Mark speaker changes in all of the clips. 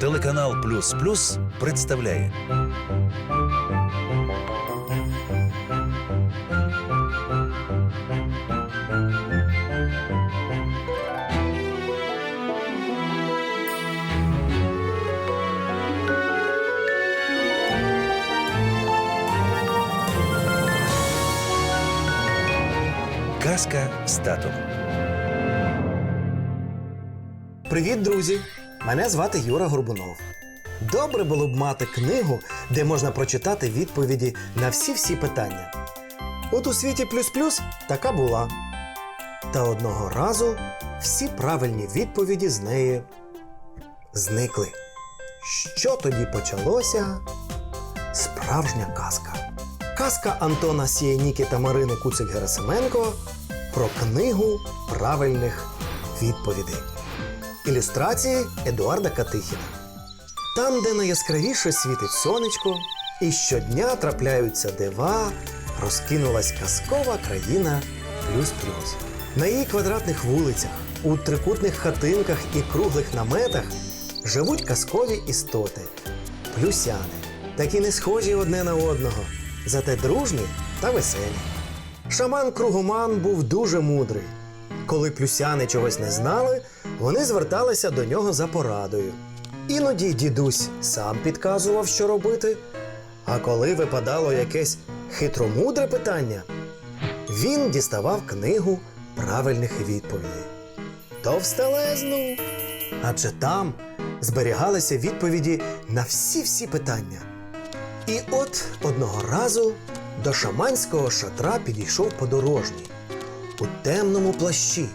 Speaker 1: Телеканал Плюс Плюс представляє Казка з татом.
Speaker 2: Привіт, друзі! Мене звати Юра Горбунов. Добре було б мати книгу, де можна прочитати відповіді на всі-всі питання. От у світі плюс-плюс така була. Та одного разу всі правильні відповіді з неї зникли. Що тоді почалося? Справжня казка. Казка Антона Сієніки та Марини Куцик Герасименко про книгу правильних відповідей. Ілюстрації Едуарда Катихіна. Там, де найяскравіше світить сонечко, і щодня трапляються дива, розкинулась казкова країна плюс-плюс. На її квадратних вулицях, у трикутних хатинках і круглих наметах живуть казкові істоти плюсяни, такі не схожі одне на одного, зате дружні та веселі. Шаман Кругоман був дуже мудрий. Коли плюсяни чогось не знали, вони зверталися до нього за порадою. Іноді дідусь сам підказував, що робити. А коли випадало якесь хитромудре питання, він діставав книгу правильних відповідей. Товстелезну. Адже там зберігалися відповіді на всі-всі питання. І от одного разу до шаманського шатра підійшов подорожній у темному плащі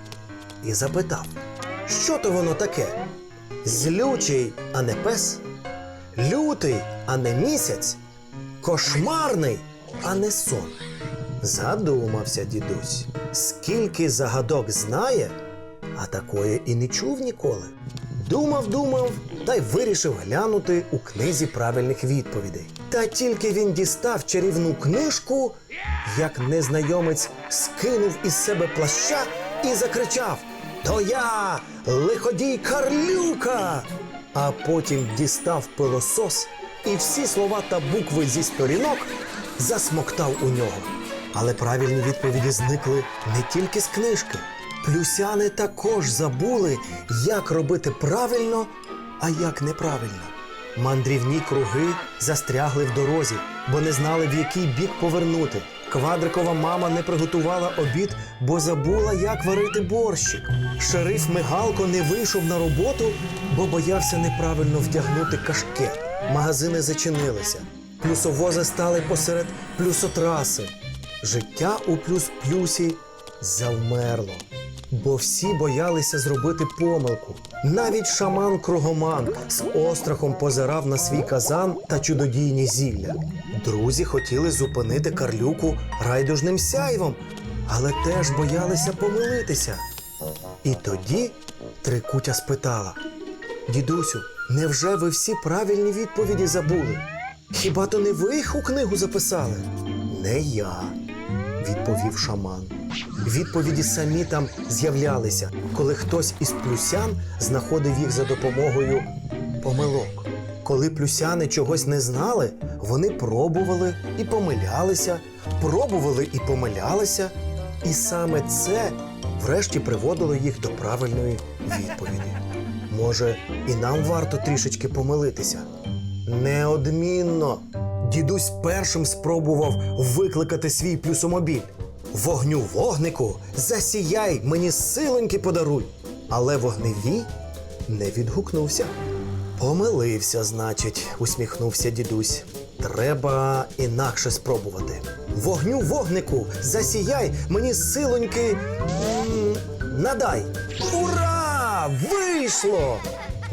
Speaker 2: і запитав, що то воно таке? Злючий, а не пес, лютий, а не місяць, кошмарний, а не сон. Задумався дідусь, скільки загадок знає, а такої і не чув ніколи. Думав, думав, та й вирішив глянути у книзі правильних відповідей. Та тільки він дістав чарівну книжку, як незнайомець скинув із себе плаща і закричав: То я лиходій Карлюка! А потім дістав пилосос і всі слова та букви зі сторінок засмоктав у нього. Але правильні відповіді зникли не тільки з книжки. Плюсяни також забули, як робити правильно, а як неправильно. Мандрівні круги застрягли в дорозі, бо не знали, в який бік повернути. Квадрикова мама не приготувала обід, бо забула, як варити борщик. Шериф Мигалко не вийшов на роботу, бо боявся неправильно вдягнути кашкет. Магазини зачинилися. Плюсовози стали посеред плюсотраси. Життя у плюс-плюсі завмерло. Бо всі боялися зробити помилку. Навіть шаман Кругоман з острахом позирав на свій казан та чудодійні зілля. Друзі хотіли зупинити карлюку райдужним сяйвом, але теж боялися помилитися. І тоді Трикутя спитала: Дідусю, невже ви всі правильні відповіді забули? Хіба то не ви їх у книгу записали? Не я, відповів шаман. Відповіді самі там з'являлися, коли хтось із плюсян знаходив їх за допомогою помилок. Коли плюсяни чогось не знали, вони пробували і помилялися, пробували і помилялися, і саме це врешті приводило їх до правильної відповіді. Може, і нам варто трішечки помилитися? Неодмінно. Дідусь першим спробував викликати свій плюсомобіль. Вогню вогнику, засіяй, мені силоньки подаруй. Але вогневій не відгукнувся. Помилився, значить, усміхнувся дідусь. Треба інакше спробувати. Вогню вогнику, засіяй, мені силоньки надай. Ура! Вийшло!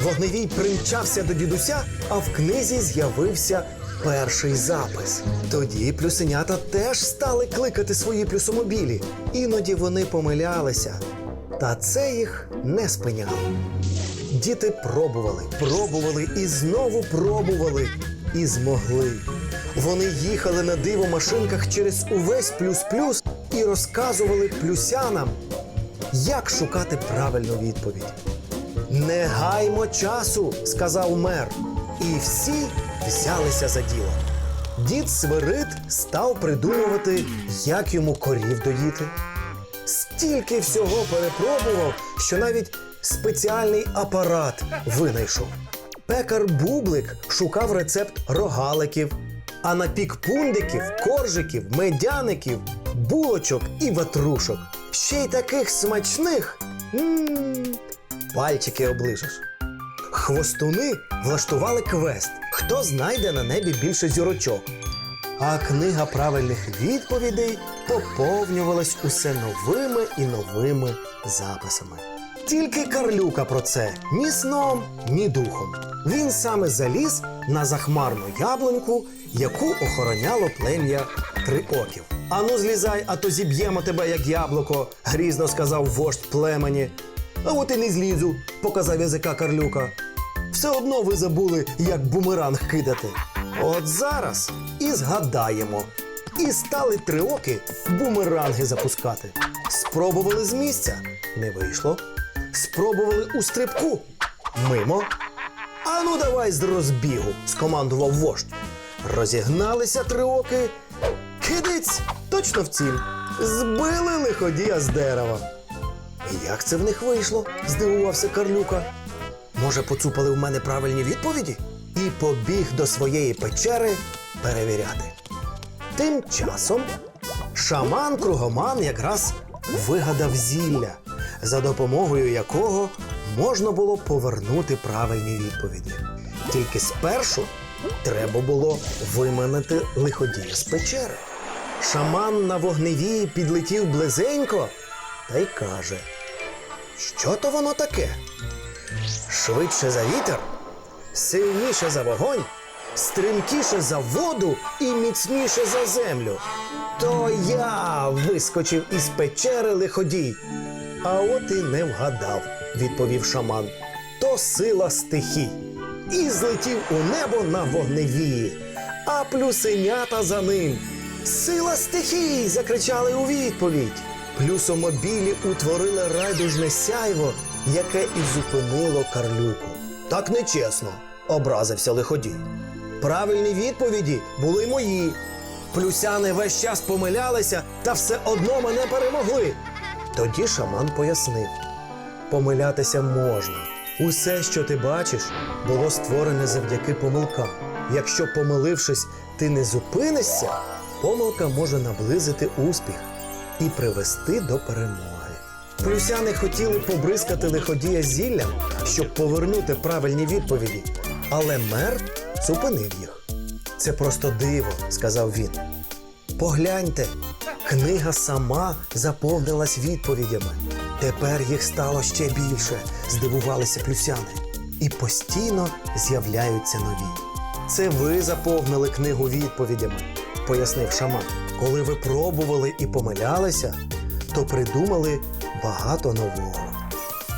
Speaker 2: Вогневій примчався до дідуся, а в книзі з'явився перший запис. Тоді плюсенята теж стали кликати свої плюсомобілі. Іноді вони помилялися, та це їх не спиняло. Діти пробували, пробували і знову пробували, і змогли. Вони їхали на диво машинках через увесь плюс-плюс і розказували плюсянам, як шукати правильну відповідь. Не гаймо часу, сказав мер. І всі взялися за діло. Дід Свирид став придумувати, як йому корів доїти. Стільки всього перепробував, що навіть спеціальний апарат винайшов. Пекар Бублик шукав рецепт рогаликів, а на пік пундиків, коржиків, медяників, булочок і ватрушок. Ще й таких смачних. м пальчики оближеш. Хвостуни влаштували квест, хто знайде на небі більше зірочок. А книга правильних відповідей поповнювалась усе новими і новими записами. Тільки Карлюка про це ні сном, ні духом. Він саме заліз на захмарну яблуньку, яку охороняло плем'я триоків. Ану, злізай, а то зіб'ємо тебе, як яблуко, грізно сказав вождь племені. А от і не злізу, показав язика Карлюка. Все одно ви забули, як бумеранг кидати. От зараз і згадаємо. І стали триоки бумеранги запускати. Спробували з місця. Не вийшло. Спробували у стрибку. Мимо. А ну давай з розбігу, скомандував вождь. Розігналися триоки. Кидець точно в ціль. Збили лиходія з дерева. Як це в них вийшло? здивувався Карлюка. Може, поцупали в мене правильні відповіді? І побіг до своєї печери перевіряти. Тим часом шаман кругоман якраз вигадав зілля, за допомогою якого можна було повернути правильні відповіді. Тільки спершу треба було виманити лиходія з печери. Шаман на вогневії підлетів близенько та й каже: Що то воно таке? Швидше за вітер, сильніше за вогонь, стрімкіше за воду і міцніше за землю. То я вискочив із печери лиходій. А от і не вгадав, відповів шаман. То сила стихій. І злетів у небо на вогневії, а плюсенята за ним. Сила стихій! закричали у відповідь. Плюсомобілі утворили райдужне сяйво, яке і зупинило Карлюку. Так нечесно, образився лиходій. Правильні відповіді були мої. Плюсяни весь час помилялися та все одно мене перемогли. Тоді шаман пояснив: помилятися можна. Усе, що ти бачиш, було створене завдяки помилкам. Якщо, помилившись, ти не зупинишся, помилка може наблизити успіх і привести до перемоги. Плюсяни хотіли побризкати лиходія зіллям, щоб повернути правильні відповіді, але мер зупинив їх. Це просто диво, сказав він. Погляньте, книга сама заповнилась відповідями. Тепер їх стало ще більше, здивувалися плюсяни. І постійно з'являються нові. Це ви заповнили книгу відповідями, пояснив шаман. Коли ви пробували і помилялися, то придумали багато нового.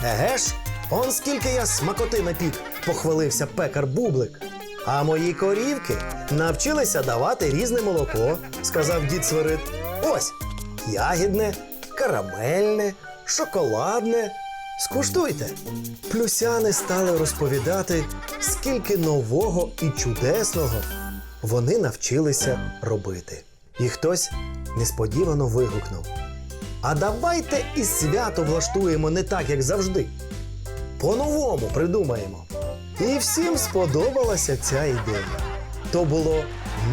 Speaker 2: Еге ж, он скільки я смакоти напік, похвалився пекар Бублик. А мої корівки навчилися давати різне молоко, сказав дід Свирид. Ось ягідне, карамельне, шоколадне. Скуштуйте. Плюсяни стали розповідати, скільки нового і чудесного вони навчилися робити. І хтось несподівано вигукнув: А давайте і свято влаштуємо не так, як завжди. По-новому придумаємо. І всім сподобалася ця ідея. То було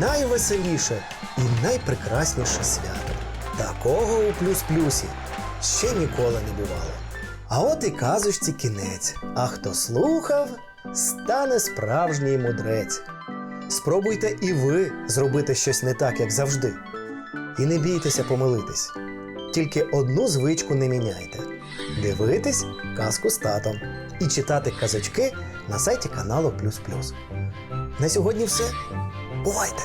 Speaker 2: найвеселіше і найпрекрасніше свято. Такого у плюс-плюсі ще ніколи не бувало. А от і казочці кінець. А хто слухав, стане справжній мудрець. Спробуйте і ви зробити щось не так, як завжди. І не бійтеся помилитись. Тільки одну звичку не міняйте: дивитись казку з татом і читати казочки на сайті каналу Плюс Плюс. На сьогодні все. Бувайте!